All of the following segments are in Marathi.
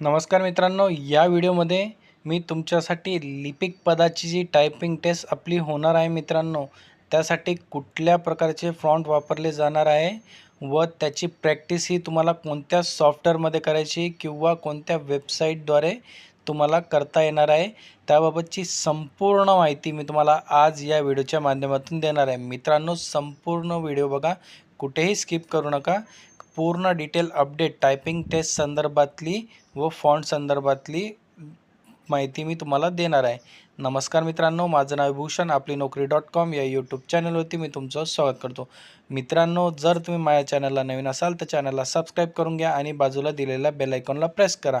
नमस्कार मित्रांनो या व्हिडिओमध्ये मी तुमच्यासाठी लिपिक पदाची जी टायपिंग टेस्ट आपली होणार आहे मित्रांनो त्यासाठी कुठल्या प्रकारचे फॉन्ट वापरले जाणार आहे व त्याची प्रॅक्टिस ही तुम्हाला कोणत्या सॉफ्टवेअरमध्ये करायची किंवा कोणत्या वेबसाईटद्वारे तुम्हाला करता येणार आहे त्याबाबतची संपूर्ण माहिती मी तुम्हाला आज या व्हिडिओच्या माध्यमातून देणार आहे. मित्रांनो संपूर्ण व्हिडिओ बघा कुठेही स्किप करू नका. पूर्ण डिटेल अपडेट टायपिंग टेस्ट संदर्भातली व फॉन्ट संदर्भातली माहिती मी तुम्हाला देणार आहे. नमस्कार मित्रांनो माझं नाव भूषण आपली नोकरी डॉट कॉम या यूट्यूब चॅनलवरती मी तुमचं स्वागत करतो. मित्रांनो जर तुम्ही माझ्या चॅनलला नवीन असाल तर चॅनलला सबस्क्राईब करून घ्या आणि बाजूला दिलेल्या बेलायकॉनला प्रेस करा.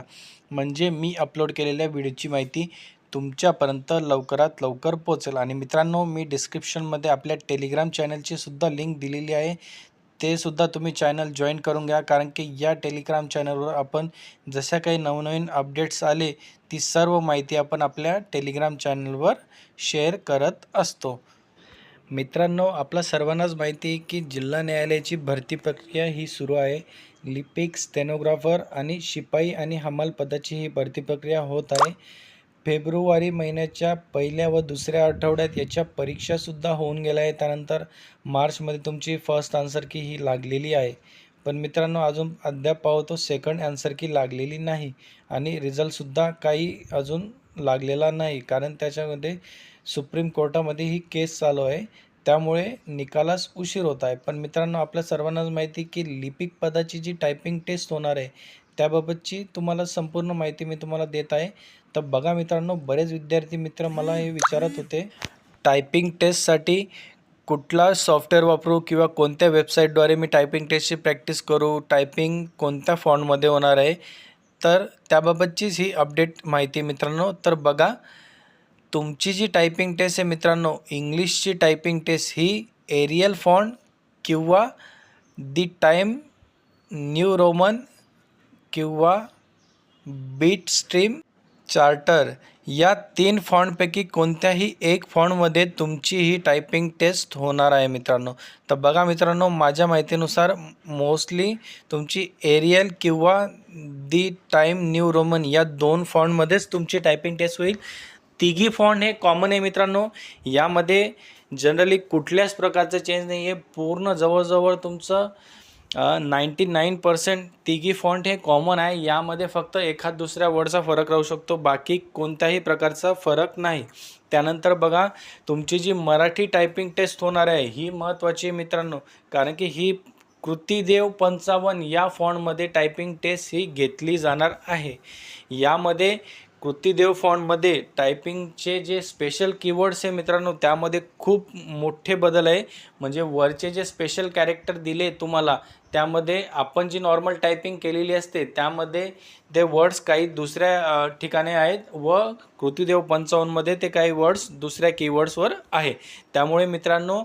म्हणजे मी अपलोड केलेल्या व्हिडिओची माहिती तुमच्यापर्यंत लवकरात लवकर पोचेल आणि मित्रांनो मी डिस्क्रिप्शनमध्ये आपल्या टेलिग्राम चॅनलची सुद्धा लिंक दिलेली आहे. ते सुद्धा तुम्ही चॅनल जॉईन करून घ्या. कारण की या टेलिग्राम चॅनलवर आपण जशा काही नवनवीन अपडेट्स आले ती सर्व माहिती आपण आपल्या टेलिग्राम चॅनलवर शेअर करत असतो. मित्रांनो आपला सर्वांनाच माहिती आहे की जिल्हा न्यायालयाची भरती प्रक्रिया ही सुरू आहे. लिपिक स्टेनोग्राफर आणि शिपाई आणि हमाल पदाची ही भरती प्रक्रिया होत आहे. फेब्रुवारी महिन्याच्या पहिल्या व दुसऱ्या आठवड्यात याच्या परीक्षासुद्धा होऊन गेल्या आहे त्यानंतर मार्चमध्ये तुमची फर्स्ट आन्सर की ही लागलेली आहे. पण मित्रांनो अजून अद्याप पाहतो सेकंड आन्सर की लागलेली नाही आणि रिझल्टसुद्धा काही अजून लागलेला नाही. कारण त्याच्यामध्ये सुप्रीम कोर्टामध्ये ही केस चालू आहे. त्यामुळे निकालास उशीर होत आहे. पण मित्रांनो आपल्या सर्वांनाच माहिती की लिपिक पदाची जी टायपिंग टेस्ट होणार आहे त्याबाबतची तुम्हाला संपूर्ण माहिती मी तुम्हाला देत आहे. तर बघा मित्रांनो बरेच विद्यार्थी मित्र मला हे विचारत होते टायपिंग टेस्टसाठी कुठला सॉफ्टवेअर वापरू किंवा कोणत्या वेबसाईटद्वारे मी टायपिंग टेस्टची प्रॅक्टिस करू? टायपिंग कोणत्या फॉन्टमध्ये होणार आहे? तर त्याबाबतचीच ही अपडेट माहिती मित्रांनो. तर बघा तुमची जी टायपिंग टेस्ट आहे मित्रांनो इंग्लिशची टायपिंग टेस्ट ही एरियल फॉन्ट किंवा दी टाईम न्यू रोमन किंवा बीट स्ट्रीम चार्टर या तीन फॉन्टपैकी कोणत्याही एक फॉन्टमध्ये तुमची ही टायपिंग टेस्ट होणार आहे मित्रांनो. तर बघा मित्रांनो माझ्या माहितीनुसार मोस्टली तुमची एरियल किंवा दी टाईम न्यू रोमन या दोन फॉन्टमध्येच तुमची टायपिंग टेस्ट होईल. तिघी फॉन्ट हे कॉमन आहे मित्रांनो. यामध्ये जनरली कुठल्याच प्रकारचं चेंज नाही आहे पूर्ण जवळजवळ तुमचं नाईंटी नाईन पर्सेंट तिघी फॉन्ट हे कॉमन आहे. यामध्ये फक्त एखाद दुसऱ्या वर्डचा फरक राहू शकतो. बाकी कोणत्याही प्रकारचा फरक नाही. त्यानंतर बघा तुमची जी मराठी टायपिंग टेस्ट होणार आहे ही महत्त्वाची आहे मित्रांनो. कारण की ही कृतीदेव पंचावन्न या फॉन्टमध्ये टायपिंग टेस्ट ही घेतली जाणार आहे. यामध्ये कृतीदेव फॉन्टमध्ये टायपिंगचे जे स्पेशल कीवर्ड्स आहे मित्रांनो त्यामध्ये खूप मोठे बदल आहे. म्हणजे वरचे जे स्पेशल कॅरेक्टर दिले तुम्हाला त्यामध्ये आपण जी नॉर्मल टायपिंग केलेली असते त्यामध्ये ते वर्ड्स काही दुसऱ्या ठिकाणी आहेत व कृतीदेव पंचावन्नमध्ये ते काही वर्ड्स दुसऱ्या कीवर्ड्सवर आहे. त्यामुळे मित्रांनो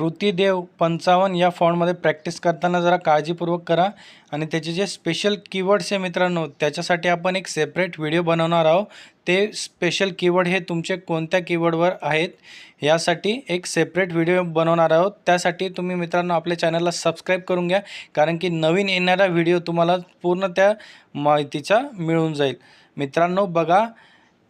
कृतीदेव पंचावन्न या फॉर्ममध्ये प्रॅक्टिस करताना जरा काळजीपूर्वक करा. आणि त्याचे जे स्पेशल कीवर्ड्स आहे मित्रांनो त्याच्यासाठी आपण एक सेपरेट व्हिडिओ बनवणार आहोत. ते स्पेशल कीवर्ड हे तुमचे कोणत्या कीवर्डवर आहेत यासाठी एक सेपरेट व्हिडिओ बनवणार आहोत. त्यासाठी तुम्ही मित्रांनो आपल्या चॅनलला सबस्क्राईब करून घ्या कारण की नवीन येणारा व्हिडिओ तुम्हाला पूर्ण त्या माहितीचा मिळून जाईल. मित्रांनो बघा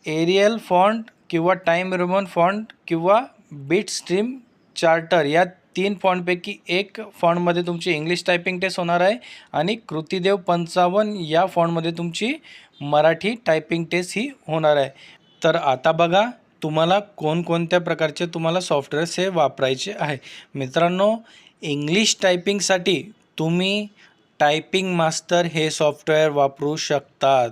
एरियल फॉन्ट किंवा टाईम रिमोन फॉन्ट किंवा बीट स्ट्रीम चार्टर या तीन फॉन्टपैकी एक फॉन्टमध्ये तुमची इंग्लिश टायपिंग टेस्ट होणार आहे आणि कृतीदेव पंचावन्न या फॉन्टमध्ये तुमची मराठी टायपिंग टेस्ट ही होणार आहे. तर आता बघा तुम्हाला कोणकोणत्या प्रकारचे तुम्हाला सॉफ्टवेअर्स हे वापरायचे आहे. मित्रांनो इंग्लिश टायपिंगसाठी तुम्ही टायपिंग मास्टर हे सॉफ्टवेअर वापरू शकतात.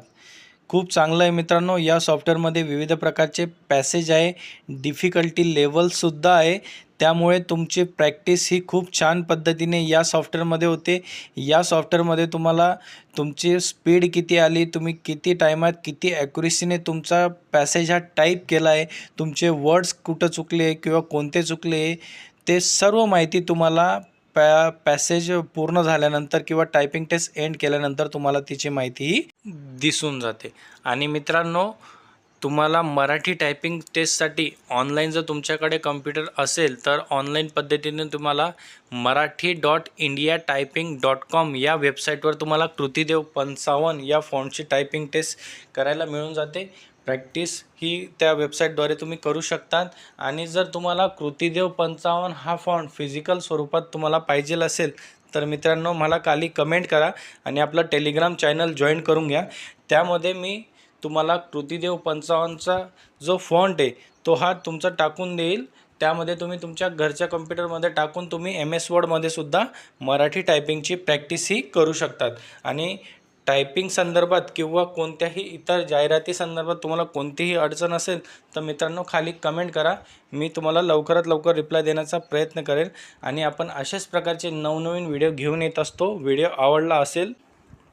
खूप चांगलं आहे मित्रांनो. या सॉफ्टवेअरमध्ये विविध प्रकारचे पॅसेज आहे. डिफिकल्टी लेवलसुद्धा आहे. त्यामुळे तुमची प्रॅक्टिस ही खूप छान पद्धतीने या सॉफ्टवेअरमध्ये होते. या सॉफ्टवेअरमध्ये तुम्हाला तुमची स्पीड किती आली तुम्ही किती टायमात किती ॲक्युरेसीने तुमचा पॅसेज हा टाईप केला आहे तुमचे वर्ड्स कुठं चुकले किंवा कोणते चुकले ते सर्व माहिती तुम्हाला पॅ पॅसेज पूर्ण झाल्यानंतर किंवा टायपिंग टेस्ट एंड केल्यानंतर तुम्हाला तिची माहिती ही दिसून जाते. आणि मित्रांनो तुम्हाला मराठी टायपिंग टेस्टसाठी ऑनलाईन जर तुमच्याकडे कम्प्युटर असेल तर ऑनलाईन पद्धतीने तुम्हाला Marathi dot India typing dot com या वेबसाईटवर तुम्हाला कृतीदेव पंचावन्न या फॉन्टची टायपिंग टेस्ट करायला मिळून जाते. प्रॅक्टिस ही त्या वेबसाईटद्वारे तुम्ही करू शकतात. आणि जर तुम्हाला कृतीदेव पंचावन्न हा फॉन्ट फिजिकल स्वरूपात तुम्हाला पाहिजेल असेल तर मित्रांनो मला खाली कमेंट करा आणि आपलं टेलिग्राम चॅनल जॉईन करून घ्या. त्यामध्ये मी तुम्हाला कृतीदेव पंचावन्नचा जो फॉन्ट आहे तो हा तुमचा टाकून देईल. त्यामध्ये तुम्ही तुमच्या घरच्या कम्प्युटरमध्ये टाकून तुम्ही एम एस वर्डमध्ये सुद्धा मराठी टायपिंगची प्रॅक्टिस ही करू शकतात. आणि टायपिंग संदर्भात किंवा कोणत्याही इतर जाहिराती संदर्भात तुम्हाला कोणतीही अडचण असेल तर मित्रांनो खाली कमेंट करा. मी तुम्हाला लवकरात लवकर रिप्लाय देण्याचा प्रयत्न करेल आणि आपण अशाच प्रकारचे नवनवीन व्हिडिओ घेऊन येत असतो. व्हिडिओ आवडला असेल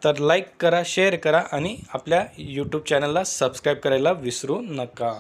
तर लाईक करा शेअर करा आणि आपल्या यूट्यूब चॅनलला सबस्क्राईब करायला विसरू नका.